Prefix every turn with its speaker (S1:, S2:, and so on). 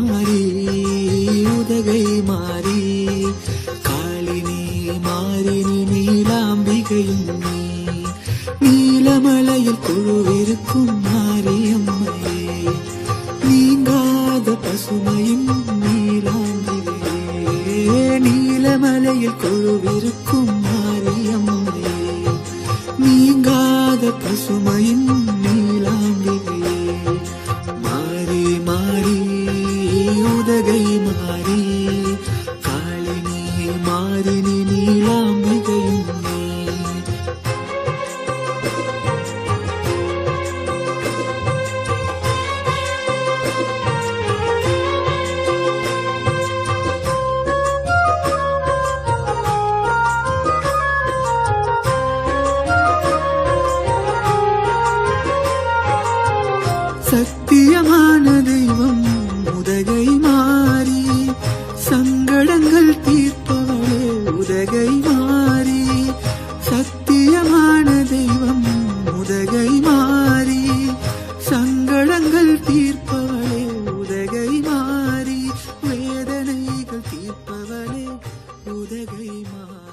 S1: மாறி உதகை மாறி காளினி மாறினி நீலாம்பிகையும் நீ. நீலமலையில் குழுவிருக்கும் மாரியம்மையே நீங்காத பசுமையும் நீலாம்பிகையே நீலமலையில் குழுவிருக்கும் மாரியம்மையே நீங்காத பசுமையும் நீ. உதகை மாறி காளினி மாறினி சத்தியமான தெய்வம் சக்தி உதகை மா